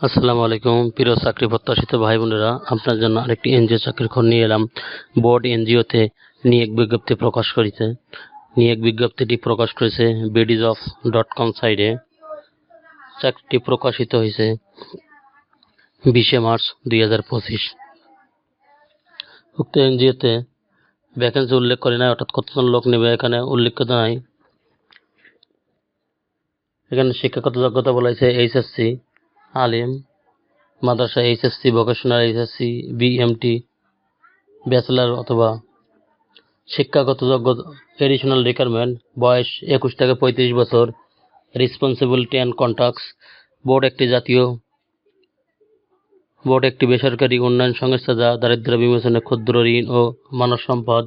আসসালামু আলাইকুম। প্রিয় চাকরি প্রত্যাশিত ভাই বোনেরা, আপনার জন্য আরেকটি এনজিও চাকরির খবর নিয়ে এলাম। বোর্ড এনজিওতে নিয়োগ বিজ্ঞপ্তি প্রকাশ করেছে। নিয়োগ বিজ্ঞপ্তিটি প্রকাশ করেছে বিডিজ অফ ডট কম সাইডে চাকরিটি প্রকাশিত হয়েছে বিশে মার্চ দুই হাজার পঁচিশ। উক্ত এনজিওতে ভ্যাকেন্সি উল্লেখ করে নাই, অর্থাৎ কতজন লোক নেবে এখানে উল্লেখিত নাই। এখানে শিক্ষাগত যোগ্যতা বলা হয়েছে এইচএসসি। আলিম, মাদ্রাসা, HSC vocational HSC BMT bachelor অথবা শিক্ষাগত যোগ্যতা এডিশনাল রিকোয়ারমেন্ট বয়স একুশ থেকে পঁয়ত্রিশ বছর রেসপন্সিবিলিটি অ্যান্ড কন্ট্যাক্টস বোর্ড একটি জাতীয় বোর্ড একটি বেসরকারি উন্নয়ন সংস্থা যা দারিদ্র বিমোচনে ক্ষুদ্র ঋণ ও মানব সম্পদ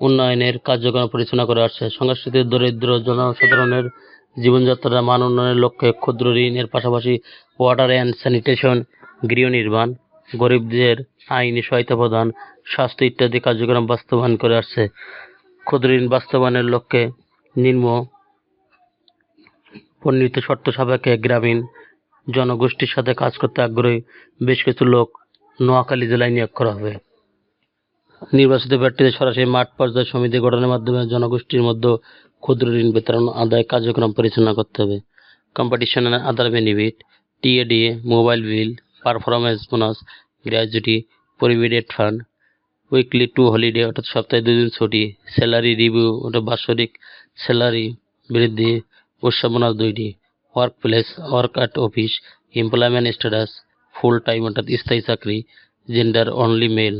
উন্নয়নের কার্যক্রম পরিচালনা করে আসছে। সংস্কৃতির দরিদ্র জনসাধারণের জীবনযাত্রার মান উন্নয়নের লক্ষ্যে ক্ষুদ্র ঋণের পাশাপাশি ওয়াটার অ্যান্ড স্যানিটেশন গৃহ নির্মাণ, গরিবদের আইনি সহায়তা প্রদান, স্বাস্থ্য ইত্যাদি কার্যক্রম বাস্তবায়ন করে আসছে। ক্ষুদ্র ঋণ বাস্তবায়নের লক্ষ্যে নিম্ন বর্ণিত শর্ত সাপেক্ষে গ্রামীণ জনগোষ্ঠীর সাথে কাজ করতে আগ্রহী বেশ কিছু লোক নোয়াখালী জেলায় নিয়োগ করা হবে। নির্বাচিত ব্যক্তিদের সরাসরি মাঠ পর্যায়ে সমিতি গঠনের মাধ্যমে জনগোষ্ঠীর মধ্যে ক্ষুদ্র ঋণ বিতরণ আদায় কার্যক্রম পরিচালনা করতে হবে। Competition other benefit TA DA mobile bill performance bonus gratuity provident fund weekly two holiday অর্থাৎ সপ্তাহে দুদিন ছুটি স্যালারি রিভিউ অর্থাৎ বাৎসরিক স্যালারি বৃদ্ধি, উৎসব বোনাস দুইটি workplace work at office employment status full time অর্থাৎ স্থায়ী চাকরি জেন্ডার অনলি মেল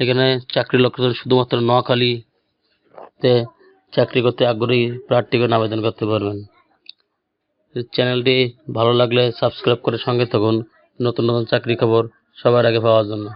এখানে চাকরির লোকজন শুধুমাত্র নোয়াখালীতে চাকরি করতে আগ্রহী প্রার্থীগণ আবেদন করতে পারবেন। চ্যানেলটি ভালো লাগলে সাবস্ক্রাইব করে সঙ্গে থাকুন। নতুন নতুন চাকরি খবর সবার আগে পাওয়ার জন্য।